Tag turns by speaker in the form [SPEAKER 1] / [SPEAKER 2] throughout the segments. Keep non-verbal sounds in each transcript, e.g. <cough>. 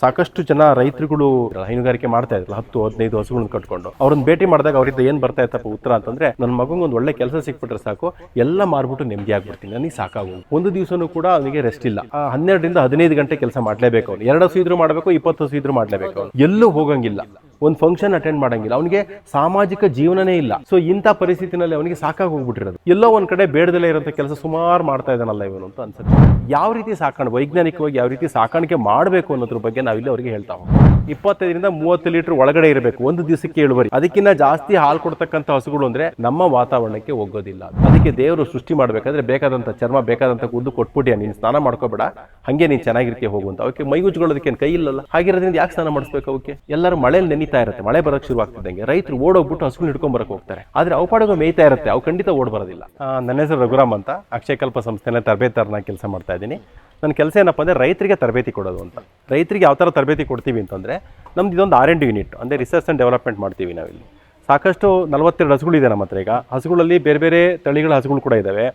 [SPEAKER 1] ಸಾಕಷ್ಟು ಜನ ರೈತರುಗಳು ಹೈನುಗಾರಿಕೆ ಮಾಡ್ತಾ ಇದ್ರು. ಹತ್ತು ಹದಿನೈದು ಹಸುಗಳನ್ನ ಕಟ್ಕೊಂಡು. ಅವ್ರನ್ನ ಭೇಟಿ ಮಾಡಿದಾಗ ಅವರಿಂದ ಏನ್ ಬರ್ತಾ ಇತ್ತಪ್ಪ ಉತ್ತರ ಅಂತಂದ್ರೆ ನನ್ನ ಮಗಂಗೆ ಒಂದು ಒಳ್ಳೆ ಕೆಲಸ ಸಿಕ್ಬಿಟ್ರೆ ಸಾಕು. ಎಲ್ಲ ಮಾರ್ಬಿಟ್ಟು ನೆಮ್ಮದಿ ಆಗ್ಬಿಡ್ತೀನಿ. ನನಗೆ ಸಾಕಾಗು ಒಂದು ದಿವಸನೂ ಕೂಡ ಅವನಿಗೆ ರೆಸ್ಟ್ ಇಲ್ಲ. ಆ, ಹನ್ನೆರಡರಿಂದ ಹದಿನೈದು ಗಂಟೆ ಕೆಲಸ ಮಾಡಲೇಬೇಕು ಅವ್ನು. ಎರಡು ಹಸು ಇದ್ರು ಮಾಡಬೇಕು ಇಪ್ಪತ್ತು ಹಸು ಇದ್ರು ಮಾಡ್ಲೇಬೇಕು ಎಲ್ಲೂ ಹೋಗಂಗಿಲ್ಲ. ಒಂದು ಫಂಕ್ಷನ್ ಅಟೆಂಡ್ ಮಾಡಂಗಿಲ್ಲ. ಅವನಿಗೆ ಸಾಮಾಜಿಕ ಜೀವನನೇ ಇಲ್ಲ. ಸೊ ಇಂಥ ಪರಿಸ್ಥಿತಿನಲ್ಲಿ ಅವನಿಗೆ ಸಾಕಾಗಿ ಹೋಗ್ಬಿಟ್ಟಿರೋದು. ಎಲ್ಲೋ ಒಂದ್ ಕಡೆ ಬೇಡದಲ್ಲೇ ಇರೋಂಥ ಕೆಲಸ ಸುಮಾರು ಮಾಡ್ತಾ ಇದ್ದಾನಲ್ಲ ಇವನು ಅಂತ ಅನ್ಸುತ್ತೆ. ಯಾವ ರೀತಿ ಸಾಕಾಣ, ವೈಜ್ಞಾನಿಕವಾಗಿ ಯಾವ ರೀತಿ ಸಾಕಾಣಿಕೆ ಮಾಡಬೇಕು ಅನ್ನೋದ್ರ ಬಗ್ಗೆ ನಾವಿಲ್ಲಿ ಅವರಿಗೆ ಹೇಳ್ತಾ ಹೋಗ್ತೀವಿ ಇಪ್ಪತ್ತೈದರಿಂದ ಮೂವತ್ತು ಲೀಟರ್ ಒಳಗಡೆ ಇರಬೇಕು, ಒಂದು ದಿವಸಕ್ಕೆ ಇಳುವರಿ ಅದಕ್ಕಿಂತ ಜಾಸ್ತಿ ಹಾಲು ಕೊಡ್ತಕ್ಕಂಥ ಹಸುಗಳು ಅಂದ್ರೆ ನಮ್ಮ ವಾತಾವರಣಕ್ಕೆ ಹೋಗೋದಿಲ್ಲ ಅದಕ್ಕೆ ದೇವರು ಸೃಷ್ಟಿ ಮಾಡಬೇಕಾದ್ರೆ ಬೇಕಾದಂತ ಚರ್ಮ ಬೇಕಾದಂತ ಕುದ್ದು ಕೊಟ್ಬಿಟ್ಟಿಯ, ನೀನು ಸ್ನಾನ ಮಾಡ್ಕೋಬೇಡ, ಹಂಗೆ ನೀನು ಹೋಗು ಅಂತ. ಅವಕ್ಕೆ ಮೈ ಉಜ್ಕೊಳ್ಳೋದಕ್ಕೆ ಏನ್ ಕೈ ಇಲ್ಲಲ್ಲ? ಹಾಗಿರೋದ್ರಿಂದ ಯಾಕೆ ಸ್ನಾನ ಮಾಡಿಸ್ಬೇಕು ಅವಕ್ಕೆ? ಎಲ್ಲರೂ ಮಳೆಯಲ್ಲಿ ನೆನೀತಾ ಇರುತ್ತೆ, ಮಳೆ ಬರೋಕ್ಕೆ ಶುರು ಆಗ್ತಿದ್ದಂಗೆ ರೈತರು ಓಡೋಗ್ಬಿಟ್ಟು ಹಸುಗಳು ಹಿಡ್ಕೊಂಡ್ ಬರಕ್ಕೆ ಹೋಗ್ತಾರೆ. ಆದ್ರೆ ಅವು ಮೇಯ್ತಾ ಇರುತ್ತೆ, ಅವು ಖಂಡಿತ ಓಡ್ ಬರೋದಿಲ್ಲ. ನನ್ನ ಹೆಸರು ರಘುರಾಮ್ ಅಂತ. ಅಕ್ಷಯಕಲ್ಪ ಸಂಸ್ಥೆನ ತರಬೇತಾರನ ಕೆಲಸ ಮಾಡ್ತಾ ಇದ್ದೀನಿ. ನನ್ನ ಕೆಲಸ ಏನಪ್ಪ ಅಂದರೆ ರೈತರಿಗೆ ತರಬೇತಿ ಕೊಡೋದು ಅಂತ. ರೈತರಿಗೆ ಯಾವ ಥರ ತರಬೇತಿ ಕೊಡ್ತೀವಿ ಅಂತಂದರೆ ನಮ್ದು ಇದೊಂದು ಆರ್ ಎಂಡ್ ಯೂನಿಟ್ ಅಂದರೆ ರಿಸರ್ಚ್ ಆ್ಯಂಡ್ ಡೆವಲಪ್ಮೆಂಟ್ ಮಾಡ್ತೀವಿ ನಾವಿಲ್ಲಿ. ಸಾಕಷ್ಟು ನಲವತ್ತೆರಡು ಹಸುಗಳಿದೆ ನಮ್ಮ ಹತ್ರ ಈಗ. ಹಸುಗಳಲ್ಲಿ ಬೇರೆ ಬೇರೆ ತಳಿಗಳ ಹಸುಗಳು ಕೂಡ ಇದ್ದಾವೆ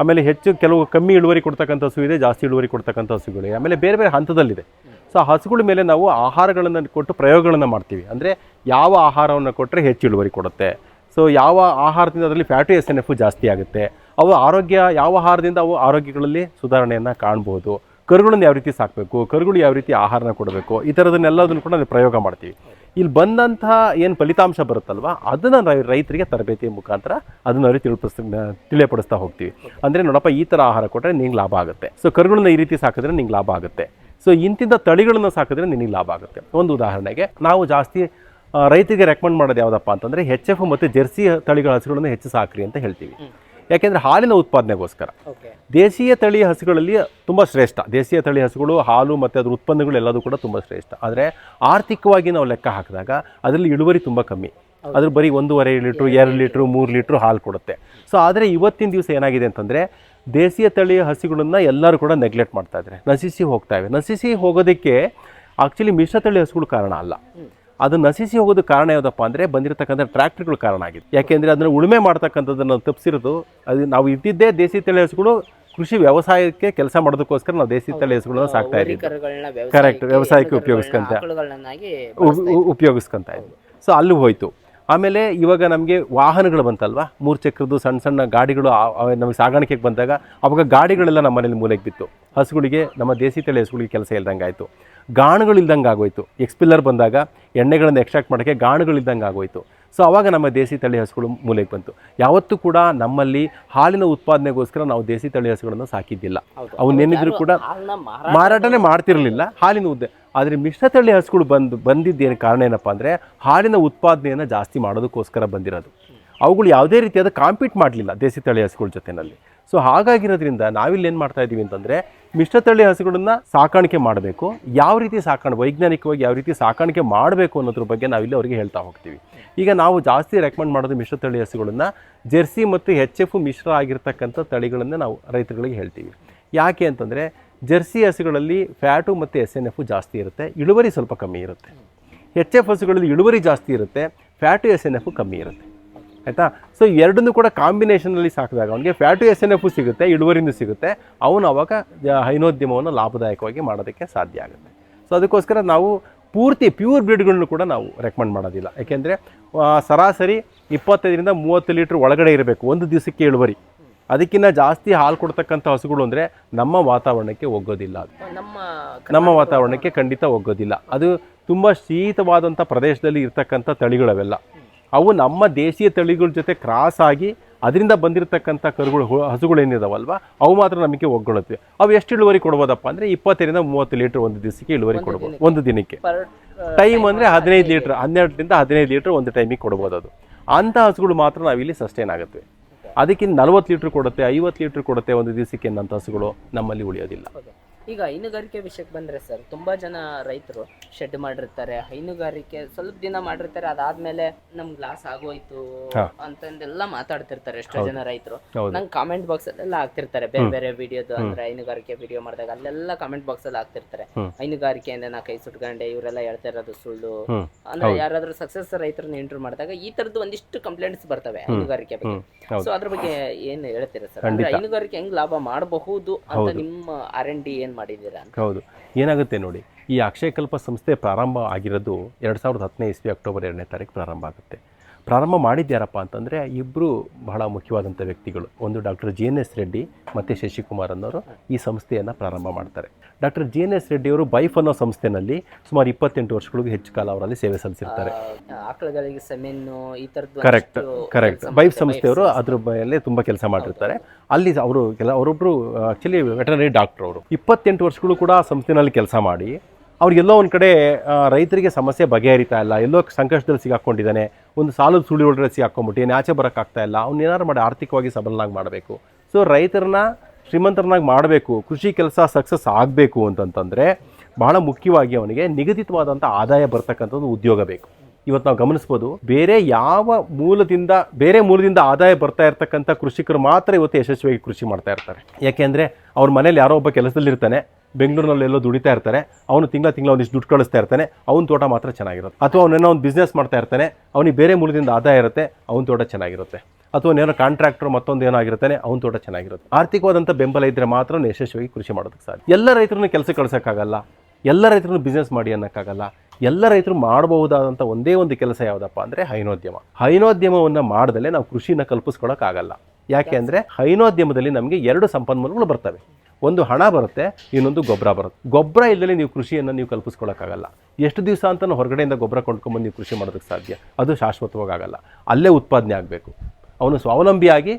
[SPEAKER 1] ಆಮೇಲೆ ಹೆಚ್ಚು ಕೆಲವು ಕಮ್ಮಿ ಇಳುವರಿ ಕೊಡ್ತಕ್ಕಂಥ ಹಸು ಇದೆ, ಜಾಸ್ತಿ ಇಳುವರಿ ಕೊಡ್ತಕ್ಕಂಥ ಹಸುಗಳಿವೆ. ಆಮೇಲೆ ಬೇರೆ ಬೇರೆ ಹಂತದಲ್ಲಿದೆ. ಸೊ ಹಸುಗಳ ಮೇಲೆ ನಾವು ಆಹಾರಗಳನ್ನು ಕೊಟ್ಟು ಪ್ರಯೋಗಗಳನ್ನು ಮಾಡ್ತೀವಿ. ಅಂದರೆ ಯಾವ ಆಹಾರವನ್ನು ಕೊಟ್ಟರೆ ಹೆಚ್ಚು ಇಳುವರಿ ಕೊಡುತ್ತೆ. ಸೊ ಯಾವ ಆಹಾರದಿಂದ ಅದರಲ್ಲಿ ಫ್ಯಾಟಿ ಎಸ್ ಎನ್ ಎಫ್ ಜಾಸ್ತಿ ಆಗುತ್ತೆ. ಅವು ಆರೋಗ್ಯ, ಯಾವ ಆಹಾರದಿಂದ ಅವು ಆರೋಗ್ಯಗಳಲ್ಲಿ ಸುಧಾರಣೆಯನ್ನು ಕಾಣ್ಬೋದು. ಕರುಗಳನ್ನು ಯಾವ ರೀತಿ ಸಾಕಬೇಕು, ಕರುಗಳು ಯಾವ ರೀತಿ ಆಹಾರನ ಕೊಡಬೇಕು, ಈ ಥರದನ್ನೆಲ್ಲದನ್ನು ಕೂಡ ನಾವು ಪ್ರಯೋಗ ಮಾಡ್ತೀವಿ. ಇಲ್ಲಿ ಬಂದಂತಹ ಏನು ಫಲಿತಾಂಶ ಬರುತ್ತಲ್ವ, ಅದನ್ನು ನಾವು ರೈತರಿಗೆ ತರಬೇತಿ ಮುಖಾಂತರ ಅದನ್ನು ಅವ್ರಿಗೆ ತಿಳಿಪಿಸ್ ತಿಳಿಯಪಡಿಸ್ತಾ ಹೋಗ್ತೀವಿ. ಅಂದರೆ ನೋಡಪ್ಪ, ಈ ಥರ ಆಹಾರ ಕೊಟ್ಟರೆ ನಿಂಗೆ ಲಾಭ ಆಗುತ್ತೆ. ಸೊ ಕರುಗಳನ್ನ ಈ ರೀತಿ ಸಾಕಿದ್ರೆ ನಿಂಗೆ ಲಾಭ ಆಗುತ್ತೆ. ಸೊ ಇಂತಿಂಥ ತಳಿಗಳನ್ನು ಸಾಕಿದ್ರೆ ನಿನಗೆ ಲಾಭ ಆಗುತ್ತೆ. ಒಂದು ಉದಾಹರಣೆಗೆ, ನಾವು ಜಾಸ್ತಿ ರೈತರಿಗೆ ರೆಕಮೆಂಡ್ ಮಾಡೋದು ಯಾವುದಪ್ಪ ಅಂತಂದರೆ ಹೆಚ್ ಎಫ್ ಮತ್ತು ಜೆರ್ಸಿ ತಳಿಗಳ ಹಸುಗಳನ್ನು ಹೆಚ್ಚು ಸಾಕ್ರಿ ಅಂತ ಹೇಳ್ತೀವಿ. ಯಾಕೆಂದರೆ ಹಾಲಿನ ಉತ್ಪಾದನೆಗೋಸ್ಕರ. ದೇಶೀಯ ತಳಿ ಹಸುಗಳಲ್ಲಿ ತುಂಬ ಶ್ರೇಷ್ಠ. ದೇಶೀಯ ತಳಿ ಹಸುಗಳು ಹಾಲು ಮತ್ತು ಅದರ ಉತ್ಪನ್ನಗಳು ಎಲ್ಲದೂ ಕೂಡ ತುಂಬ ಶ್ರೇಷ್ಠ. ಆದರೆ ಆರ್ಥಿಕವಾಗಿ ನಾವು ಲೆಕ್ಕ ಹಾಕಿದಾಗ ಅದರಲ್ಲಿ ಇಳುವರಿ ತುಂಬ ಕಮ್ಮಿ. ಅದ್ರ ಬರೀ ಒಂದೂವರೆ ಲೀಟ್ರು ಎರಡು ಲೀಟ್ರು. ಮೂರು ಲೀಟ್ರು ಹಾಲು ಕೊಡುತ್ತೆ. ಸೊ ಆದರೆ ಇವತ್ತಿನ ದಿವಸ ಏನಾಗಿದೆ ಅಂತಂದರೆ ದೇಶೀಯ ತಳಿಯ ಹಸುಗಳನ್ನು ಎಲ್ಲರೂ ಕೂಡ ನೆಗ್ಲೆಕ್ಟ್ ಮಾಡ್ತಾ ಇದ್ದಾರೆ. ನಶಿಸಿ ಹೋಗ್ತಾ ಇವೆ. ನಶಿಸಿ ಹೋಗೋದಕ್ಕೆ ಆ್ಯಕ್ಚುಲಿ ಮಿಶ್ರತಳಿ ಹಸುಗಳು ಕಾರಣ ಅಲ್ಲ. ಅದು ನಶಿಸಿ ಹೋಗೋದು ಕಾರಣ ಯಾವುದಪ್ಪ ಅಂದರೆ ಬಂದಿರತಕ್ಕಂಥ ಟ್ರ್ಯಾಕ್ಟರ್ಗಳು ಕಾರಣ ಆಗಿದೆ ಯಾಕೆಂದರೆ ಅದನ್ನು ಉಳುಮೆ ಮಾಡ್ತಕ್ಕಂಥದ್ದನ್ನು ತಪ್ಪಿಸಿರೋದು ಅದು ನಾವು ಇದ್ದಿದ್ದೇ ದೇಸಿ ತಳಿ ಹಸುಗಳು ಕೃಷಿ ವ್ಯವಸಾಯಕ್ಕೆ ಕೆಲಸ ಮಾಡೋದಕ್ಕೋಸ್ಕರ ನಾವು ದೇಸಿ ತಳಿ ಹಸುಗಳನ್ನ ಸಾಕ್ತಾ ಇದ್ದೀವಿ. ಕರೆಕ್ಟ್ ವ್ಯವಸಾಯಕ್ಕೆ ಉಪಯೋಗಿಸ್ಕೊಂತ. ಉಪಯೋಗಿಸ್ಕೊಂತ ಇದ್ವಿ ಸೊ ಅಲ್ಲಿ ಹೋಯ್ತು. ಆಮೇಲೆ ಇವಾಗ ನಮಗೆ ವಾಹನಗಳು ಬಂತಲ್ವಾ? ಮೂರು ಚಕ್ರದ್ದು ಸಣ್ಣ ಸಣ್ಣ ಗಾಡಿಗಳು ನಮಗೆ ಸಾಗಾಣಿಕೆಗೆ ಬಂದಾಗ ಅವಾಗ ಗಾಡಿಗಳೆಲ್ಲ ನಮ್ಮ ಮನೇಲಿ ಮೂಲೆಗೆ ಬಿತ್ತು ಹಸುಗಳಿಗೆ ನಮ್ಮ ದೇಸಿ ತಳಿ ಹಸುಗಳಿಗೆ ಕೆಲಸ ಇಲ್ದಂಗೆ ಆಯಿತು. ಗಾಣಗಳು ಇಲ್ದಂಗೆ ಆಗೋಯ್ತು. ಎಕ್ಸ್ಪಿಲ್ಲರ್ ಬಂದಾಗ ಎಣ್ಣೆಗಳನ್ನು ಎಕ್ಸ್ಟ್ರಾಕ್ಟ್ ಮಾಡೋಕ್ಕೆ ಗಾಣಗಳು ಇಲ್ದಂಗೆ ಆಗೋಯ್ತು. ಸೊ ಅವಾಗ ನಮ್ಮ ದೇಸಿ ತಳಿ ಹಸುಗಳು ಮೂಲೆಗೆ ಬಂತು. ಯಾವತ್ತೂ ಕೂಡ ನಮ್ಮಲ್ಲಿ ಹಾಲಿನ ಉತ್ಪಾದನೆಗೋಸ್ಕರ ನಾವು ದೇಸಿ ತಳಿ ಹಸುಗಳನ್ನು ಸಾಕಿದ್ದಿಲ್ಲ.
[SPEAKER 2] ಅವು
[SPEAKER 1] ಅವನ್ನೇನಿದ್ರು ಕೂಡ ಮಾರಾಟನೇ ಮಾಡ್ತಿರಲಿಲ್ಲ. ಹಾಲಿನ ಉದ್ದೆ ಆದರೆ ಮಿಶ್ರತಳಿ ಹಸುಗಳು ಬಂದು, ಬಂದಿದ್ದೇನು ಕಾರಣ ಏನಪ್ಪ ಅಂದರೆ ಹಾಲಿನ ಉತ್ಪಾದನೆಯನ್ನು ಜಾಸ್ತಿ ಮಾಡೋದಕ್ಕೋಸ್ಕರ ಬಂದಿರೋದು. ಅವುಗಳು ಯಾವುದೇ ರೀತಿಯಾದ ಕಾಂಪೀಟ್ ಮಾಡಲಿಲ್ಲ ದೇಸಿ ತಳಿ ಹಸುಗಳ ಜೊತೆನಲ್ಲಿ. ಸೊ ಹಾಗಾಗಿರೋದ್ರಿಂದ ನಾವಿಲ್ಲಿ ಏನು ಮಾಡ್ತಾ ಇದ್ದೀವಿ ಅಂತಂದರೆ ಮಿಶ್ರತಳಿ ಹಸುಗಳನ್ನು ಸಾಕಾಣಿಕೆ ಮಾಡಬೇಕು. ಯಾವ ರೀತಿ ಸಾಕಾಣ, ವೈಜ್ಞಾನಿಕವಾಗಿ ಯಾವ ರೀತಿ ಸಾಕಾಣಿಕೆ ಮಾಡಬೇಕು ಅನ್ನೋದ್ರ ಬಗ್ಗೆ ನಾವಿಲ್ಲಿ ಅವರಿಗೆ ಹೇಳ್ತಾ ಹೋಗ್ತೀವಿ. ಈಗ ನಾವು ಜಾಸ್ತಿ ರೆಕಮೆಂಡ್ ಮಾಡೋದು ಮಿಶ್ರತಳಿ ಹಸುಗಳನ್ನು ಜೆರ್ಸಿ ಮತ್ತು ಎಚ್ ಎಫ್ ಮಿಶ್ರ ಆಗಿರ್ತಕ್ಕಂಥ ತಳಿಗಳನ್ನು ನಾವು ರೈತರುಗಳಿಗೆ ಹೇಳ್ತೀವಿ. ಯಾಕೆ ಅಂತಂದರೆ ಜೆರ್ಸಿ ಹಸುಗಳಲ್ಲಿ ಫ್ಯಾಟು ಮತ್ತು ಎಸ್ ಎನ್ ಎಫು ಜಾಸ್ತಿ ಇರುತ್ತೆ, ಇಳುವರಿ ಸ್ವಲ್ಪ ಕಮ್ಮಿ ಇರುತ್ತೆ. ಎಚ್ ಎಫ್ ಹಸುಗಳಲ್ಲಿ ಇಳುವರಿ ಜಾಸ್ತಿ ಇರುತ್ತೆ, ಫ್ಯಾಟು ಎಸ್ ಎನ್ ಎಫು ಕಮ್ಮಿ ಇರುತ್ತೆ. ಆಯಿತಾ? ಸೊ ಎರಡನ್ನೂ ಕೂಡ ಕಾಂಬಿನೇಷನಲ್ಲಿ ಸಾಕಿದಾಗ ಅವನಿಗೆ ಫ್ಯಾಟು ಎಸ್ ಎನ್ ಎಫು ಸಿಗುತ್ತೆ, ಇಳುವರಿನೂ ಸಿಗುತ್ತೆ, ಅವನು ಅವಾಗ ಹೈನೋದ್ಯಮವನ್ನು ಲಾಭದಾಯಕವಾಗಿ ಮಾಡೋದಕ್ಕೆ ಸಾಧ್ಯ ಆಗುತ್ತೆ. ಸೊ ಅದಕ್ಕೋಸ್ಕರ ನಾವು ಪೂರ್ತಿ ಪ್ಯೂರ್ ಬ್ರೀಡ್ಗಳನ್ನು ಕೂಡ ನಾವು ರೆಕಮೆಂಡ್ ಮಾಡೋದಿಲ್ಲ. ಯಾಕೆಂದರೆ ಸರಾಸರಿ ಇಪ್ಪತ್ತೈದರಿಂದ ಮೂವತ್ತು ಲೀಟ್ರ್ ಒಳಗಡೆ ಇರಬೇಕು, ಒಂದು ದಿವಸಕ್ಕೆ ಇಳುವರಿ. ಅದಕ್ಕಿಂತ ಜಾಸ್ತಿ ಹಾಲು ಕೊಡ್ತಕ್ಕಂಥ ಹಸುಗಳು ಅಂದರೆ ನಮ್ಮ ವಾತಾವರಣಕ್ಕೆ ಒಗ್ಗೋದಿಲ್ಲ
[SPEAKER 2] ನಮ್ಮ
[SPEAKER 1] ನಮ್ಮ ವಾತಾವರಣಕ್ಕೆ ಖಂಡಿತ ಒಗ್ಗೋದಿಲ್ಲ. ಅದು ತುಂಬ ಶೀತವಾದಂಥ ಪ್ರದೇಶದಲ್ಲಿ ಇರ್ತಕ್ಕಂಥ ತಳಿಗಳವೆಲ್ಲ. ಅವು ನಮ್ಮ ದೇಶೀಯ ತಳಿಗಳ ಜೊತೆ ಕ್ರಾಸ್ ಆಗಿ ಅದರಿಂದ ಬಂದಿರತಕ್ಕಂಥ ಕರುಗಳು ಹಸುಗಳೇನಿದಾವಲ್ವ? ಅವು ಮಾತ್ರ ನಮಗೆ ಒಗ್ಗೊಳ್ಳುತ್ತೆ ಅವು ಎಷ್ಟು ಇಳುವರಿ ಕೊಡ್ಬೋದಪ್ಪ ಅಂದರೆ ಇಪ್ಪತ್ತರಿಂದ ಮೂವತ್ತು ಲೀಟ್ರ್ ಒಂದು ದಿವಸಕ್ಕೆ ಇಳುವರಿ ಕೊಡ್ಬೋದು. ಒಂದು ದಿನಕ್ಕೆ. ಟೈಮ್ ಅಂದರೆ ಹದಿನೈದು ಲೀಟ್ರ್ ಹನ್ನೆರಡರಿಂದ ಹದಿನೈದು ಲೀಟ್ರ್ ಒಂದು ಟೈಮಿಗೆ ಕೊಡ್ಬೋದು ಅದು. ಅಂಥ ಹಸುಗಳು ಮಾತ್ರ ನಾವಿಲ್ಲಿ ಸಸ್ಟೈನ್ ಆಗುತ್ತೆ ಅದಕ್ಕಿಂತ ನಲವತ್ತು ಲೀಟ್ರ್ ಕೊಡುತ್ತೆ ಐವತ್ತು ಲೀಟ್ರ್ ಕೊಡುತ್ತೆ ಒಂದು ದಿವಸಕ್ಕೆ ಹಸುಗಳು ನಮ್ಮಲ್ಲಿ ಉಳಿಯೋದಿಲ್ಲ.
[SPEAKER 2] ಈಗ ಹೈನುಗಾರಿಕೆ ವಿಷಯಕ್ಕೆ ಬಂದ್ರೆ ಸರ್ ತುಂಬಾ ಜನ ರೈತರು ಶೆಡ್ ಮಾಡಿರ್ತಾರೆ. ಹೈನುಗಾರಿಕೆ ಸ್ವಲ್ಪ ದಿನ ಮಾಡಿರ್ತಾರೆ ಅದಾದ್ಮೇಲೆ ನಮ್ಗೆ ಲಾಸ್ ಆಗೋಯ್ತು. ಅಂತಂದೆಲ್ಲ ಮಾತಾಡ್ತಿರ್ತಾರೆ ಎಷ್ಟೋ ಜನ ರೈತರು. ನಂಗೆ ಕಾಮೆಂಟ್ ಬಾಕ್ಸ್ ಅಲ್ಲೆಲ್ಲ ಹಾಕ್ತಿರ್ತಾರೆ ಬೇರೆ ಬೇರೆ ವಿಡಿಯೋದು ಅಂದ್ರೆ ಹೈನುಗಾರಿಕೆ ವಿಡಿಯೋ ಮಾಡಿದಾಗ ಅಲ್ಲೆಲ್ಲ ಕಾಮೆಂಟ್ ಬಾಕ್ಸ್ ಅಲ್ಲಿ ಹಾಕ್ತಿರ್ತಾರೆ.
[SPEAKER 1] ಹೈನುಗಾರಿಕೆ
[SPEAKER 2] ಅಂದ್ರೆ ನಾ ಕೈ ಸುಟ್ಕೊಂಡೆ ಇವರೆಲ್ಲ ಹೇಳ್ತಾ ಇರೋದು ಸುಳ್ಳು. ಅಂದ್ರೆ ಯಾರಾದ್ರೂ ಸಕ್ಸಸ್ ರೈತರನ್ನ ಇಂಟರ್ವ್ಯೂ ಮಾಡಿದಾಗ ಈ ತರದ್ದು ಒಂದಿಷ್ಟು ಕಂಪ್ಲೇಂಟ್ಸ್ ಬರ್ತವೆ ಹೈನುಗಾರಿಕೆ ಬಗ್ಗೆ. ಸೊ ಅದ್ರ ಬಗ್ಗೆ ಏನ್ ಹೇಳ್ತೀರಾ ಸರ್? ಅಂದ್ರೆ ಹೈನುಗಾರಿಕೆ ಹೆಂಗ್ ಲಾಭ ಮಾಡಬಹುದು ಅಂತ ನಿಮ್ಮ ಆರ್ ಎನ್ ಡಿ ಏನ್ ಮಾಡಿದೀರಾ ಅಂತ.
[SPEAKER 1] ಹೌದು. ಏನಾಗುತ್ತೆ ನೋಡಿ, ಈ ಅಕ್ಷಯಕಲ್ಪ ಸಂಸ್ಥೆ ಪ್ರಾರಂಭ ಆಗಿರೋದು ಎರಡು ಸಾವಿರದ ಹತ್ತನೇ ಇಸ್ವಿ ಅಕ್ಟೋಬರ್ ಎರಡನೇ ತಾರೀಕು ಪ್ರಾರಂಭ ಆಗುತ್ತೆ. ಪ್ರಾರಂಭ ಮಾಡಿದ್ಯಾರಪ್ಪ ಅಂತಂದರೆ ಇಬ್ಬರು ಬಹಳ ಮುಖ್ಯವಾದಂಥ ವ್ಯಕ್ತಿಗಳು. ಒಂದು doctor G N S Reddy ಮತ್ತು ಶಶಿಕುಮಾರ್ ಅನ್ನೋರು ಈ ಸಂಸ್ಥೆಯನ್ನು ಪ್ರಾರಂಭ ಮಾಡ್ತಾರೆ. ಡಾಕ್ಟರ್ ಜಿ ಎನ್ ಎಸ್ ರೆಡ್ಡಿಯವರು ಬೈಫ್ ಅನ್ನೋ ಸಂಸ್ಥೆನಲ್ಲಿ ಸುಮಾರು ಇಪ್ಪತ್ತೆಂಟು ವರ್ಷಗಳಿಗೂ ಹೆಚ್ಚು ಕಾಲ ಅವರಲ್ಲಿ ಸೇವೆ ಸಲ್ಲಿಸಿರ್ತಾರೆ.
[SPEAKER 2] ಆಕಳುಗಳಿಗೆ ಸೆಮೆನ್ನು ಈ
[SPEAKER 1] ಕರೆಕ್ಟ್ ಕರೆಕ್ಟ್ ಬೈಫ್ ಸಂಸ್ಥೆಯವರು ಅದ್ರ ಮೇಲೆ ತುಂಬ ಕೆಲಸ ಮಾಡಿರ್ತಾರೆ. ಅಲ್ಲಿ ಅವರು ಕೆಲ ಅವರೊಬ್ಬರು ಆ್ಯಕ್ಚುಲಿ ವೆಟನರಿ ಡಾಕ್ಟರ್ ಅವರು. ಇಪ್ಪತ್ತೆಂಟು ವರ್ಷಗಳು ಕೂಡ ಆ ಸಂಸ್ಥೆನಲ್ಲಿ ಕೆಲಸ ಮಾಡಿ ಅವ್ರಿಗೆಲ್ಲೋ ಒಂದು ಕಡೆ ರೈತರಿಗೆ ಸಮಸ್ಯೆ ಬಗೆಹರಿತಾ ಇಲ್ಲ. ಎಲ್ಲೋ ಸಂಕಷ್ಟದಲ್ಲಿ ಸಿಗಾಕೊಂಡಿದ್ದಾನೆ. ಒಂದು ಸಾಲದ ಸುಳಿಯೊಳಗಡೆ ಸಿಗಾಕೊಂಡ್ಬಿಟ್ಟು ಏನು ಆಚೆ ಬರೋಕ್ಕಾಗ್ತಾ ಇಲ್ಲ. ಅವ್ನು ಮಾಡಿ ಆರ್ಥಿಕವಾಗಿ ಸಬಲನಾಗಿ ಮಾಡಬೇಕು. ಸೊ ರೈತರನ್ನ ಶ್ರೀಮಂತರನ್ನಾಗಿ ಮಾಡಬೇಕು. ಕೃಷಿ ಕೆಲಸ ಸಕ್ಸಸ್ ಆಗಬೇಕು ಅಂತಂತಂದರೆ ಬಹಳ ಮುಖ್ಯವಾಗಿ ಅವನಿಗೆ ನಿಗದಿತವಾದಂಥ ಆದಾಯ ಬರ್ತಕ್ಕಂಥದ್ದು ಉದ್ಯೋಗ ಬೇಕು. ಇವತ್ತು ನಾವು ಗಮನಿಸ್ಬೋದು, ಬೇರೆ ಯಾವ ಮೂಲದಿಂದ, ಬೇರೆ ಮೂಲದಿಂದ ಆದಾಯ ಬರ್ತಾ ಇರ್ತಕ್ಕಂಥ ಕೃಷಿಕರು ಮಾತ್ರ ಇವತ್ತು ಯಶಸ್ವಿಯಾಗಿ ಕೃಷಿ ಮಾಡ್ತಾ ಇರ್ತಾರೆ. ಯಾಕೆಂದರೆ ಅವ್ರ ಮನೇಲಿ ಯಾರೋ ಒಬ್ಬ ಕೆಲಸದಲ್ಲಿರ್ತಾನೆ ಬೆಂಗಳೂರಿನಲ್ಲಿ ಎಲ್ಲೋ ದುಡಿತಾ ಇರ್ತಾರೆ ಅವನು ತಿಂಗಳ ತಿಂಗಳ ಒಂದಿಷ್ಟು ದುಡ್ಡು ಕಳಿಸ್ತಾ ಇರ್ತಾನೆ, ಅವನ ತೋಟ ಮಾತ್ರ ಚೆನ್ನಾಗಿರುತ್ತೆ. ಅಥವಾ ಅವನೇನೋ ಒಂದು ಬಿಸ್ನೆಸ್ ಮಾಡ್ತಾ ಇರ್ತಾನೆ, ಅವನಿಗೆ ಬೇರೆ ಮೂಲದಿಂದ ಆದಾಯ ಇರುತ್ತೆ, ಅವನ ತೋಟ ಚೆನ್ನಾಗಿರುತ್ತೆ. ಅಥವಾ ಏನೋ ಕಾಂಟ್ರಾಕ್ಟರ್ ಮತ್ತೊಂದು ಏನೋ ಆಗಿರ್ತಾನೆ, ಅವನ ತೋಟ ಚೆನ್ನಾಗಿರುತ್ತೆ. ಆರ್ಥಿಕವಾದಂಥ ಬೆಂಬಲ ಇದ್ದರೆ ಮಾತ್ರ ಯಶಸ್ವಿಯಾಗಿ ಕೃಷಿ ಮಾಡೋದಕ್ಕೆ ಸಾಧ್ಯ. ಎಲ್ಲ ರೈತರನ್ನು ಕೆಲಸ ಕಳ್ಸೋಕ್ಕಾಗಲ್ಲ. ಎಲ್ಲ ರೈತರು ಬಿಸ್ನೆಸ್ ಮಾಡಿ ಅನ್ನೋಕ್ಕಾಗಲ್ಲ. ಎಲ್ಲ ರೈತರು ಮಾಡಬಹುದಾದಂಥ ಒಂದೇ ಒಂದು ಕೆಲಸ ಯಾವುದಪ್ಪ ಅಂದರೆ ಹೈನೋದ್ಯಮ. ಹೈನೋದ್ಯಮವನ್ನು ಮಾಡದಲ್ಲೇ ನಾವು ಕೃಷಿನ ಕಲ್ಪಿಸ್ಕೊಳಕ್ಕಾಗಲ್ಲ. ಯಾಕೆ ಅಂದರೆ ಹೈನೋದ್ಯಮದಲ್ಲಿ ನಮಗೆ ಎರಡು ಸಂಪನ್ಮೂಲಗಳು ಬರ್ತವೆ. ಒಂದು ಹಣ ಬರುತ್ತೆ ಇನ್ನೊಂದು ಗೊಬ್ಬರ ಬರುತ್ತೆ. ಗೊಬ್ಬರ ಇಲ್ಲದೆ ನೀವು ಕೃಷಿಯನ್ನು ನೀವು ಕಲ್ಪಿಸ್ಕೊಳಕ್ಕಾಗಲ್ಲ. ಎಷ್ಟು ದಿವಸ ಅಂತ ಹೊರಗಡೆಯಿಂದ ಗೊಬ್ಬರ ಕೊಂಡ್ಕೊಂಬಂದು ನೀವು ಕೃಷಿ ಮಾಡೋದಕ್ಕೆ ಸಾಧ್ಯ. ಅದು ಶಾಶ್ವತವಾಗಿ ಆಗಲ್ಲ ಅಲ್ಲೇ ಉತ್ಪಾದನೆ ಆಗಬೇಕು. ಅವನು ಸ್ವಾವಲಂಬಿಯಾಗಿ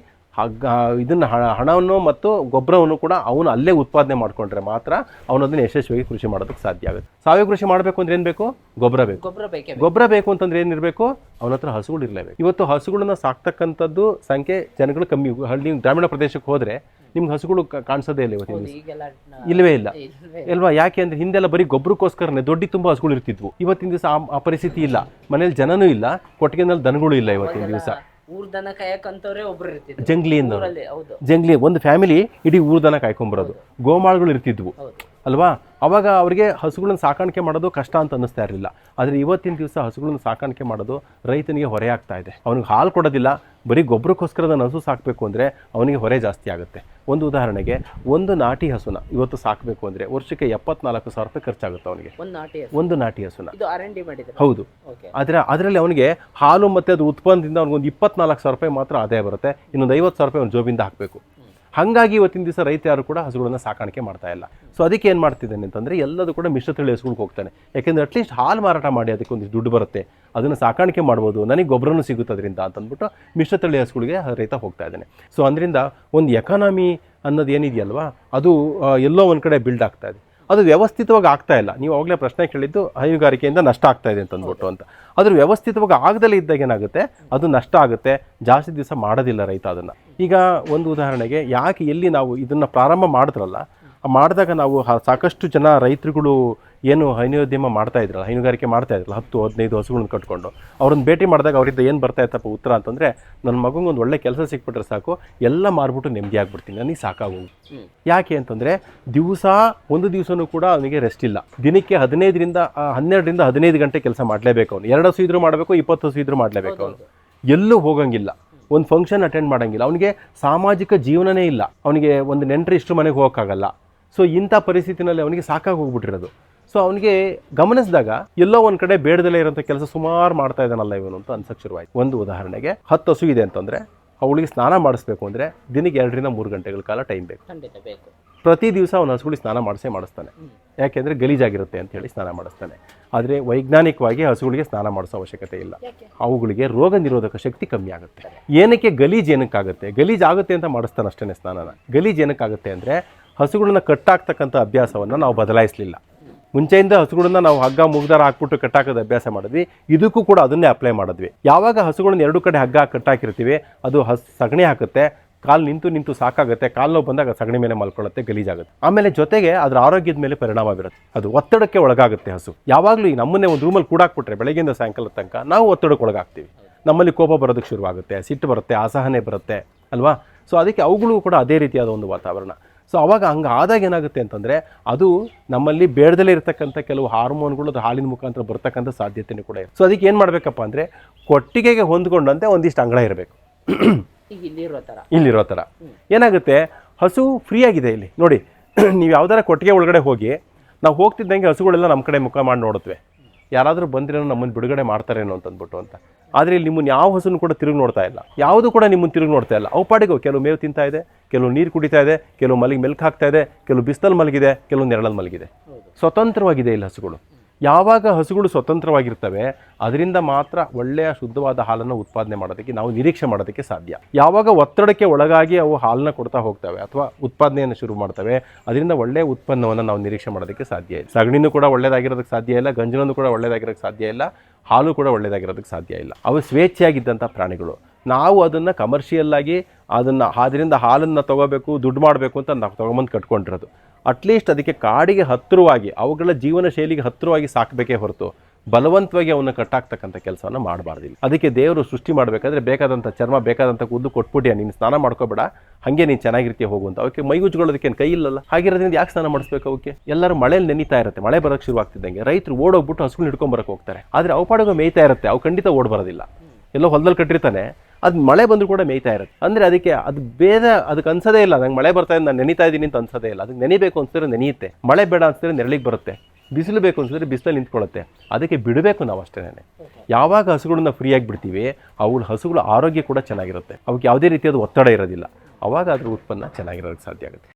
[SPEAKER 1] ಇದನ್ನು ಹಣವನ್ನು ಮತ್ತು ಗೊಬ್ಬರವನ್ನು ಕೂಡ ಅವನು ಅಲ್ಲೇ ಉತ್ಪಾದನೆ ಮಾಡಿಕೊಂಡ್ರೆ ಮಾತ್ರ ಅವನು ಅದನ್ನು ಯಶಸ್ವಿಯಾಗಿ ಕೃಷಿ ಮಾಡೋದಕ್ಕೆ ಸಾಧ್ಯ ಆಗುತ್ತೆ. ಸಾವಯವ ಕೃಷಿ ಮಾಡಬೇಕು ಅಂದ್ರೆ ಏನು ಬೇಕು? ಗೊಬ್ಬರ ಬೇಕು.
[SPEAKER 2] ಗೊಬ್ಬರ ಬೇಕೇ.
[SPEAKER 1] ಗೊಬ್ಬರ ಬೇಕು ಅಂತಂದ್ರೆ ಏನಿರಬೇಕು ಅವನ ಹತ್ರ ಹಸುಗಳು ಇರಲೇಬೇಕು. ಇವತ್ತು ಹಸುಗಳನ್ನ ಸಾಕ್ತಕ್ಕಂಥದ್ದು ಸಂಖ್ಯೆ ಜನಗಳು ಕಮ್ಮಿ. ಹಳ್ಳಿ ಗ್ರಾಮೀಣ ಪ್ರದೇಶಕ್ಕೆ ಹೋದರೆ ನಿಮ್ಗೆ ಹಸುಗಳು ಕಾಣಿಸೋದೇ ಇಲ್ಲ ಇವತ್ತಿನ ದಿವಸ ಇಲ್ಲವೇ ಇಲ್ಲ.
[SPEAKER 2] ಇಲ್ವಾ
[SPEAKER 1] ಅಲ್ವಾ? ಯಾಕೆ ಅಂದ್ರೆ ಹಿಂದೆಲ್ಲ ಬರೀ ಗೊಬ್ಬರಕ್ಕೋಸ್ಕರನೇ ದೊಡ್ಡ ತುಂಬ ಹಸುಗಳು ಇರ್ತಿದ್ವು. ಇವತ್ತಿನ ದಿವಸ ಆ- ಆ ಪರಿಸ್ಥಿತಿ ಇಲ್ಲ. ಮನೇಲಿ ಜನನೂ ಇಲ್ಲ ಕೊಟ್ಟಿಗೆನಲ್ಲಿ ದನಗಳು ಇಲ್ಲ ಇವತ್ತಿನ ದಿವಸ.
[SPEAKER 2] ಊರ್ ದನ ಕಾಯಕಂತವ್ರೆ ಒಬ್ರು ಇರ್ತಿದ್ರು.
[SPEAKER 1] ಜಂಗ್ಲಿಯಿಂದ.
[SPEAKER 2] ಊರಲ್ಲಿ ಹೌದು.
[SPEAKER 1] ಜಂಗ್ಲಿ ಒಂದು ಫ್ಯಾಮಿಲಿ ಇಡೀ ಊರ್ದನ ಕಾಯ್ಕೊಂಬರೋದು ಗೋಮಾಳ್ಗಳು ಇರ್ತಿದ್ವು.
[SPEAKER 2] ಹೌದು.
[SPEAKER 1] ಅಲ್ವಾ? ಅವಾಗ ಅವರಿಗೆ ಹಸುಗಳನ್ನ ಸಾಕಾಣಿಕೆ ಮಾಡೋದು ಕಷ್ಟ ಅಂತ ಅನ್ನಿಸ್ತಾ ಇರಲಿಲ್ಲ. ಆದರೆ ಇವತ್ತಿನ ದಿವಸ ಹಸುಗಳನ್ನ ಸಾಕಾಣಿಕೆ ಮಾಡೋದು ರೈತನಿಗೆ ಹೊರೆ ಆಗ್ತಾ ಇದೆ. ಅವನಿಗೆ ಹಾಲು ಕೊಡೋದಿಲ್ಲ ಬರೀ ಗೊಬ್ಬರಕ್ಕೋಸ್ಕರ ನಾನು ಹಸು ಸಾಕಬೇಕು ಅಂದರೆ ಅವನಿಗೆ ಹೊರೆ ಜಾಸ್ತಿ ಆಗುತ್ತೆ. ಒಂದು ಉದಾಹರಣೆಗೆ ಒಂದು ನಾಟಿ ಹಸುನ ಇವತ್ತು ಸಾಕಬೇಕು ಅಂದರೆ ವರ್ಷಕ್ಕೆ ಎಪ್ಪತ್ನಾಲ್ಕು ಸಾವಿರ ರೂಪಾಯಿ ಖರ್ಚಾಗುತ್ತೆ ಅವನಿಗೆ.
[SPEAKER 2] ಒಂದ್ ನಾಟಿ
[SPEAKER 1] ಒಂದು ನಾಟಿ ಹಸುನ. ಹೌದು. ಆದರೆ ಅದರಲ್ಲಿ ಅವನಿಗೆ ಹಾಲು ಮತ್ತು ಅದು ಉತ್ಪನ್ನದಿಂದ ಅವ್ನಿಗೆ ಇಪ್ಪತ್ನಾಲ್ಕು ಸಾವಿರ ರೂಪಾಯಿ ಮಾತ್ರ ಆದಾಯ ಬರುತ್ತೆ. ಇನ್ನೊಂದು ಐವತ್ತು ಸಾವಿರ ರೂಪಾಯಿ ಅವ್ನು ಜೋಬಿಂದ ಹಾಕಬೇಕು. ಹಾಗಾಗಿ ಇವತ್ತಿನ ದಿವಸ ರೈತ ಯಾರು ಕೂಡ ಹಸುಗಳನ್ನ ಸಾಕಾಣಿಕೆ ಮಾಡ್ತಾ ಇಲ್ಲ. ಸೊ ಅದಕ್ಕೆ ಏನು ಮಾಡ್ತಿದ್ದಾನೆ ಅಂತಂದರೆ ಎಲ್ಲದೂ ಕೂಡ ಮಿಶ್ರತಳಿ ಹಸುಗಳಿಗೆ ಹೋಗ್ತಾನೆ. ಯಾಕೆಂದರೆ ಅಟ್ಲೀಸ್ಟ್ ಹಾಲು ಮಾರಾಟ ಮಾಡಿ ಅದಕ್ಕೆ ಒಂದು ದುಡ್ಡು ಬರುತ್ತೆ. ಅದನ್ನು ಸಾಕಾಣಿಕೆ ಮಾಡ್ಬೋದು. ನನಗೆ ಗೊಬ್ಬರನೂ ಸಿಗುತ್ತೆ ಅದರಿಂದ ಅಂತಂದ್ಬಿಟ್ಟು ಮಿಶ್ರತಳಿ ಹಸುಗಳಿಗೆ ರೈತ ಹೋಗ್ತಾ ಇದ್ದಾನೆ. ಸೊ ಅದರಿಂದ ಒಂದು ಎಕಾನಮಿ ಅನ್ನೋದು ಏನಿದೆಯಲ್ವಾ? ಅದು ಎಲ್ಲೋ ಒಂದು ಕಡೆ ಬಿಲ್ಡ್ ಆಗ್ತಾ ಇದೆ. ಅದು ವ್ಯವಸ್ಥಿತವಾಗಿ ಆಗ್ತಾ ಇಲ್ಲ. ನೀವು ಆಗಲೇ ಪ್ರಶ್ನೆ ಕೇಳಿದ್ದು ಹೈನುಗಾರಿಕೆಯಿಂದ ನಷ್ಟ ಆಗ್ತಾ ಇದೆ ಅಂತ ಅಂದ್ಬಿಟ್ಟು ಅಂತ. ಅದ್ರ ವ್ಯವಸ್ಥಿತವಾಗಿ ಆಗದಲ್ಲೇ ಇದ್ದಾಗ ಏನಾಗುತ್ತೆ? ಅದು ನಷ್ಟ ಆಗುತ್ತೆ. ಜಾಸ್ತಿ ದಿವಸ ಮಾಡೋದಿಲ್ಲ ರೈತ ಅದನ್ನು. ಈಗ ಒಂದು ಉದಾಹರಣೆಗೆ ಯಾಕೆ ಎಲ್ಲಿ ನಾವು ಇದನ್ನು ಪ್ರಾರಂಭ ಮಾಡಿದ್ರಲ್ಲ ಮಾಡಿದಾಗ ನಾವು ಸಾಕಷ್ಟು ಜನ ರೈತರುಗಳು ಏನು ಹೈನೋದ್ಯಮ ಮಾಡ್ತಾ ಇದ್ರಲ್ಲ ಹೈನುಗಾರಿಕೆ ಮಾಡ್ತಾ ಇದ್ರಲ್ಲ ಹತ್ತು ಹದಿನೈದು ಹಸುಗಳನ್ನ ಕಟ್ಕೊಂಡು. ಅವ್ರನ್ನ ಭೇಟಿ ಮಾಡಿದಾಗ ಅವರಿಂದ ಏನು ಬರ್ತಾ ಇತ್ತಪ್ಪ ಉತ್ತರ ಅಂತಂದರೆ ನನ್ನ ಮಗಂಗೆ ಒಂದು ಒಳ್ಳೆ ಕೆಲಸ ಸಿಕ್ಬಿಟ್ರೆ ಸಾಕು ಎಲ್ಲ ಮಾರ್ಬಿಟ್ಟು ನೆಮ್ಮದಿ ಆಗ್ಬಿಡ್ತೀನಿ ನನಗೆ ಸಾಕಾಗೋದು. ಯಾಕೆ ಅಂತಂದರೆ ದಿವಸ ಒಂದು ದಿವಸನೂ ಕೂಡ ಅವನಿಗೆ ರೆಸ್ಟ್ ಇಲ್ಲ. ದಿನಕ್ಕೆ ಹದಿನೈದರಿಂದ ಹನ್ನೆರಡರಿಂದ ಹದಿನೈದು ಗಂಟೆ ಕೆಲಸ ಮಾಡಲೇಬೇಕು ಅವನು. ಎರಡು ಹಸು ಇದ್ರೂ ಮಾಡಬೇಕು ಇಪ್ಪತ್ತು ಹಸು ಇದ್ರೂ ಮಾಡಲೇಬೇಕು ಅವನು. ಎಲ್ಲೂ ಹೋಗಂಗಿಲ್ಲ. ಒಂದು ಫಂಕ್ಷನ್ ಅಟೆಂಡ್ ಮಾಡೋಂಗಿಲ್ಲ. ಅವನಿಗೆ ಸಾಮಾಜಿಕ ಜೀವನನೇ ಇಲ್ಲ. ಅವನಿಗೆ ಒಂದು ನೆಂಟರು ಇಷ್ಟು ಮನೆಗೆ ಹೋಗೋಕ್ಕಾಗಲ್ಲ. ಸೊ ಇಂಥ ಪರಿಸ್ಥಿತಿನಲ್ಲಿ ಅವನಿಗೆ ಸಾಕಾಗಿ ಹೋಗ್ಬಿಟ್ಟಿರೋದು. ಸೊ ಅವನಿಗೆ ಗಮನಿಸಿದಾಗ ಎಲ್ಲೋ ಒಂದು ಕಡೆ ಬೇಡದಲ್ಲೇ ಇರೋಂಥ ಕೆಲಸ ಸುಮಾರು ಮಾಡ್ತಾ ಇದ್ದಾನಲ್ಲ ಇವನು ಅಂತ ಅನ್ಸಕ್ಕೆ ಶುರುವಾಯಿತು. ಒಂದು ಉದಾಹರಣೆಗೆ ಹತ್ತು ಹಸು ಇದೆ ಅಂತಂದರೆ ಅವಳಿಗೆ ಸ್ನಾನ ಮಾಡಿಸ್ಬೇಕು ಅಂದರೆ ದಿನಕ್ಕೆ ಎರಡರಿಂದ ಮೂರು ಗಂಟೆಗಳ ಕಾಲ ಟೈಮ್ ಬೇಕು.
[SPEAKER 2] ಖಂಡಿತ ಬೇಕು.
[SPEAKER 1] ಪ್ರತಿ ದಿವಸ ಅವನು ಹಸುಗಳಿಗೆ ಸ್ನಾನ ಮಾಡಿಸೇ ಮಾಡಿಸ್ತಾನೆ. ಯಾಕೆಂದರೆ ಗಲೀಜಾಗಿರುತ್ತೆ ಅಂತ ಹೇಳಿ ಸ್ನಾನ ಮಾಡಿಸ್ತಾನೆ. ಆದರೆ ವೈಜ್ಞಾನಿಕವಾಗಿ ಹಸುಗಳಿಗೆ ಸ್ನಾನ ಮಾಡಿಸೋ ಅವಶ್ಯಕತೆ ಇಲ್ಲ. ಅವುಗಳಿಗೆ ರೋಗ ನಿರೋಧಕ ಶಕ್ತಿ ಕಮ್ಮಿ ಆಗುತ್ತೆ. ಏನಕ್ಕೆ ಗಲೀಜ್ ಏನಕ್ಕಾಗುತ್ತೆ? ಗಲೀಜ್ ಆಗುತ್ತೆ ಅಂತ ಮಾಡಿಸ್ತಾನೆ ಅಷ್ಟೇ ಸ್ನಾನನ. ಗಲೀಜ್ ಏನಕ್ಕಾಗುತ್ತೆ ಅಂದರೆ ಹಸುಗಳನ್ನ ಕಟ್ಟಾಕ್ತಕ್ಕಂಥ ಅಭ್ಯಾಸವನ್ನು ನಾವು ಬದಲಾಯಿಸಲಿಲ್ಲ. ಮುಂಚೆಯಿಂದ ಹಸುಗಳನ್ನ ನಾವು ಹಗ್ಗ ಮುಗ್ದಾರ ಹಾಕ್ಬಿಟ್ಟು ಕಟ್ಟಾಕೋದು ಅಭ್ಯಾಸ ಮಾಡಿದ್ವಿ. ಇದಕ್ಕೂ ಕೂಡ ಅದನ್ನೇ ಅಪ್ಲೈ ಮಾಡಿದ್ವಿ. ಯಾವಾಗ ಹಸುಗಳನ್ನ ಎರಡು ಕಡೆ ಹಗ್ಗ ಕಟ್ಟಾಕಿರ್ತೀವಿ, ಅದು ಹಸ್, ಸಗಣಿ ಹಾಕುತ್ತೆ, ಕಾಲು ನಿಂತು ನಿಂತು ಸಾಕಾಗುತ್ತೆ, ಕಾಲು ನೋವು ಬಂದಾಗ ಸಗಣಿ ಮೇಲೆ ಮಲ್ಕೊಳ್ಳುತ್ತೆ, ಗಲೀಜಾಗುತ್ತೆ. ಆಮೇಲೆ ಜೊತೆಗೆ ಅದರ ಆರೋಗ್ಯದ ಮೇಲೆ ಪರಿಣಾಮ ಬೀರುತ್ತೆ. ಅದು ಒತ್ತಡಕ್ಕೆ ಒಳಗಾಗುತ್ತೆ ಹಸು. ಯಾವಾಗಲೂ ಈ ನಮ್ಮನ್ನೇ ಒಂದು ರೂಮಲ್ಲಿ ಕೂಡಾಕ್ಬಿಟ್ರೆ ಬೆಳಗ್ಗೆಯಿಂದ ಸಾಯಂಕಾಲದ ತನಕ ನಾವು ಒತ್ತಡಕ್ಕೆ ಒಳಗಾಗ್ತೀವಿ. ನಮ್ಮಲ್ಲಿ ಕೋಪ ಬರೋದಕ್ಕೆ ಶುರುವಾಗುತ್ತೆ, ಸಿಟ್ಟು ಬರುತ್ತೆ, ಅಸಹನೆ ಬರುತ್ತೆ, ಅಲ್ವಾ? ಸೊ ಅದಕ್ಕೆ ಅವುಗಳು ಕೂಡ ಅದೇ ರೀತಿಯಾದ ಒಂದು ವಾತಾವರಣ. ಸೊ ಅವಾಗ ಹಂಗೆ ಆದಾಗ ಏನಾಗುತ್ತೆ ಅಂತಂದರೆ ಅದು ನಮ್ಮಲ್ಲಿ ಬೇಡದಲ್ಲೇ ಇರತಕ್ಕಂಥ ಕೆಲವು ಹಾರ್ಮೋನ್ಗಳು ಅದು ಹಾಲಿನ ಮುಖಾಂತರ ಬರ್ತಕ್ಕಂಥ ಸಾಧ್ಯತೆಯೂ ಕೂಡ ಇದೆ ಸೊ ಅದಕ್ಕೆ ಏನು ಮಾಡಬೇಕಪ್ಪ ಅಂದರೆ ಕೊಟ್ಟಿಗೆಗೆ ಹೊಂದ್ಕೊಂಡಂತೆ ಒಂದಿಷ್ಟು ಅಂಗಳ ಇರಬೇಕು.
[SPEAKER 2] ಇಲ್ಲಿರೋ
[SPEAKER 1] ಥರ. ಏನಾಗುತ್ತೆ? ಹಸು ಫ್ರೀ ಆಗಿದೆ ಇಲ್ಲಿ. ನೋಡಿ <clears throat> ನೀವು ಯಾವ್ದಾರ ಕೊಟ್ಟಿಗೆ ಒಳಗಡೆ ಹೋಗಿ ನಾವು ಹೋಗ್ತಿದ್ದಂಗೆ ಹಸುಗಳೆಲ್ಲ ನಮ್ಮ ಕಡೆ ಮುಖ ಮಾಡಿ ನೋಡುತ್ತವೆ. ಯಾರಾದರೂ ಬಂದಿರೋ ನಮ್ಮನ್ನು ಬಿಡುಗಡೆ ಮಾಡ್ತಾರೇನೋ ಅಂತ ಅಂದ್ಬಿಟ್ಟು ಅಂತ. ಆದರೆ ಇಲ್ಲಿ ನಿಮ್ಮನ್ನು ಯಾವ ಹಸುನು ಕೂಡ ತಿರುಗಿ ನೋಡ್ತಾ ಇಲ್ಲ. ಯಾವುದು ಕೂಡ ನಿಮ್ಮನ್ನು ತಿರುಗಿ ನೋಡ್ತಾ ಇಲ್ಲ. ಅವು ಪಾಡಿಗೋ ಕೆಲವು ಮೇವು ತಿಂತಾ ಇದೆ ಕೆಲವು ನೀರು ಕುಡಿತಾ ಇದೆ ಕೆಲವು ಮಲಗಿ ಮೆಲ್ಕ್ ಹಾಕ್ತಾ ಇದೆ ಕೆಲವು ಬಿಸಿಲಲ್ಲಿ ಮಲಗಿದೆ ಕೆಲವು ನೆರಳಲ್ಲಿ ಮಲಗಿದೆ. ಸ್ವತಂತ್ರವಾಗಿದೆ ಇಲ್ಲಿ ಹಸುಗಳು? ಯಾವಾಗ ಹಸುಗಳು ಸ್ವತಂತ್ರವಾಗಿರ್ತವೆ, ಅದರಿಂದ ಮಾತ್ರ ಒಳ್ಳೆಯ ಶುದ್ಧವಾದ ಹಾಲನ್ನು ಉತ್ಪಾದನೆ ಮಾಡೋದಕ್ಕೆ ನಾವು ನಿರೀಕ್ಷೆ ಮಾಡೋದಕ್ಕೆ ಸಾಧ್ಯ. ಯಾವಾಗ ಒತ್ತಡಕ್ಕೆ ಒಳಗಾಗಿ ಅವು ಹಾಲನ್ನ ಕೊಡ್ತಾ ಹೋಗ್ತವೆ ಅಥವಾ ಉತ್ಪಾದನೆಯನ್ನು ಶುರು ಮಾಡ್ತವೆ, ಅದರಿಂದ ಒಳ್ಳೆಯ ಉತ್ಪನ್ನವನ್ನು ನಾವು ನಿರೀಕ್ಷೆ ಮಾಡೋದಕ್ಕೆ ಸಾಧ್ಯ ಇಲ್ಲ. ಸಗಣಿನೂ ಕೂಡ ಒಳ್ಳೆಯದಾಗಿರೋದಕ್ಕೆ ಸಾಧ್ಯ ಇಲ್ಲ ಗಂಜನೂ ಕೂಡ ಒಳ್ಳೆಯದಾಗಿರೋಕ್ಕೆ ಸಾಧ್ಯ ಇಲ್ಲ, ಹಾಲು ಕೂಡ ಒಳ್ಳೆಯದಾಗಿರೋದಕ್ಕೆ ಸಾಧ್ಯ ಇಲ್ಲ. ಅವು ಸ್ವೇಚ್ಛೆಯಾಗಿದ್ದಂಥ ಪ್ರಾಣಿಗಳು. ನಾವು ಅದನ್ನು ಕಮರ್ಷಿಯಲ್ ಆಗಿ ಅದನ್ನು ಅದರಿಂದ ಹಾಲನ್ನು ತೊಗೋಬೇಕು, ದುಡ್ಡು ಮಾಡಬೇಕು ಅಂತ ನಾವು ತೊಗೊಂಬಂದು ಕಟ್ಕೊಂಡಿರೋದು. ಅಟ್ಲೀಸ್ಟ್ ಅದಕ್ಕೆ ಕಾಡಿಗೆ ಹತ್ತಿರವಾಗಿ, ಅವುಗಳ ಜೀವನ ಶೈಲಿಗೆ ಹತ್ತಿರವಾಗಿ ಸಾಕಬೇಕೇ ಹೊರತು ಬಲವಂತವಾಗಿ ಅವನ್ನ ಕಟ್ಟಾಕ್ತಕ್ಕಂಥ ಕೆಲಸವನ್ನು ಮಾಡಬಾರ್ದಿಲ್ಲ. ಅದಕ್ಕೆ ದೇವರು ಸೃಷ್ಟಿ ಮಾಡಬೇಕಾದ್ರೆ ಬೇಕಾದಂಥ ಚರ್ಮ, ಬೇಕಾದಂಥ ಕುದ್ದು ಕೊಟ್ಬಿಟ್ಟಿಯ ನೀನು ಸ್ನಾನ ಮಾಡ್ಕೋಬೇಡ, ಹಾಗೆ ನೀನು ಚೆನ್ನಾಗಿರ್ತೀಯ ಹೋಗು ಅಂತ. ಅವಕ್ಕೆ ಮೈ ಉಜ್ಕೊಳ್ಳೋದಕ್ಕೆ ಕೈ ಇಲ್ಲಲ್ಲ? ಹಾಗಿರೋದ್ರಿಂದ ಯಾಕೆ ಸ್ನಾನ ಮಾಡಿಸ್ಬೇಕು ಅವಕ್ಕೆ? ಎಲ್ಲರೂ ಮಳೆಯಲ್ಲಿ ನೆನೀತಾ ಇರುತ್ತೆ, ಮಳೆ ಬರೋಕ್ಕೆ ಶುರು ಆಗ್ತಿದ್ದಂಗೆ ರೈತರು ಓಡೋಗ್ಬಿಟ್ಟು ಹಸುಗಳು ಹಿಡ್ಕೊಂಬರಕ್ಕೆ ಹೋಗ್ತಾರೆ. ಆದರೆ ಅವು ಮೇಯ್ತಾ ಇರುತ್ತೆ, ಅವು ಖಂಡಿತ ಓಡ್ ಬರೋದಿಲ್ಲ ಎಲ್ಲೋ ಹೊಲದಲ್ಲಿ ಕಟ್ಟಿರ್ತಾನೆ ಅದು ಮಳೆ ಬಂದರೂ ಕೂಡ ಮೇಯ್ತಾ ಇರುತ್ತೆ. ಅಂದರೆ ಅದಕ್ಕೆ ಅದು ಬೇಗ ಅದಕ್ಕೆ ಅನ್ಸೋದೇ ಇಲ್ಲ. ನಂಗೆ ಮಳೆ ಬರ್ತಾ ಇದೆ, ನಾನು ನೆನೀತಾ ಇದ್ದೀನಿ ಅಂತ ಅನ್ಸೋದೇ ಇಲ್ಲ. ಅದಕ್ಕೆ ನೆನಿಬೇಕು ಅನ್ಸಿದ್ರೆ ನೆನೆಯುತ್ತೆ. ಮಳೆ ಬೇಡ ಅನ್ಸಿದ್ರೆ ನೆರಳಿಗೆ ಬರುತ್ತೆ. ಬಿಸಿಲು ಬೇಕು ಅನ್ಸಿದ್ರೆ ಬಿಸಿಲಲ್ಲಿ ನಿಂತ್ಕೊಳ್ಳುತ್ತೆ ಅದಕ್ಕೆ ಬಿಡಬೇಕು ನಾವು ಅಷ್ಟೇ ಯಾವಾಗ ಹಸುಗಳನ್ನ ಫ್ರೀಯಾಗಿ ಬಿಡ್ತೀವಿ ಅವುಗಳ ಹಸುಗಳ ಆರೋಗ್ಯ ಕೂಡ ಚೆನ್ನಾಗಿರುತ್ತೆ. ಅವಕ್ಕೆ ಯಾವುದೇ ರೀತಿಯಾದ ಒತ್ತಡ ಇರೋದಿಲ್ಲ. ಅವಾಗ ಅದ್ರ ಉತ್ಪನ್ನ ಚೆನ್ನಾಗಿರೋದಕ್ಕೆ ಸಾಧ್ಯ ಆಗುತ್ತೆ.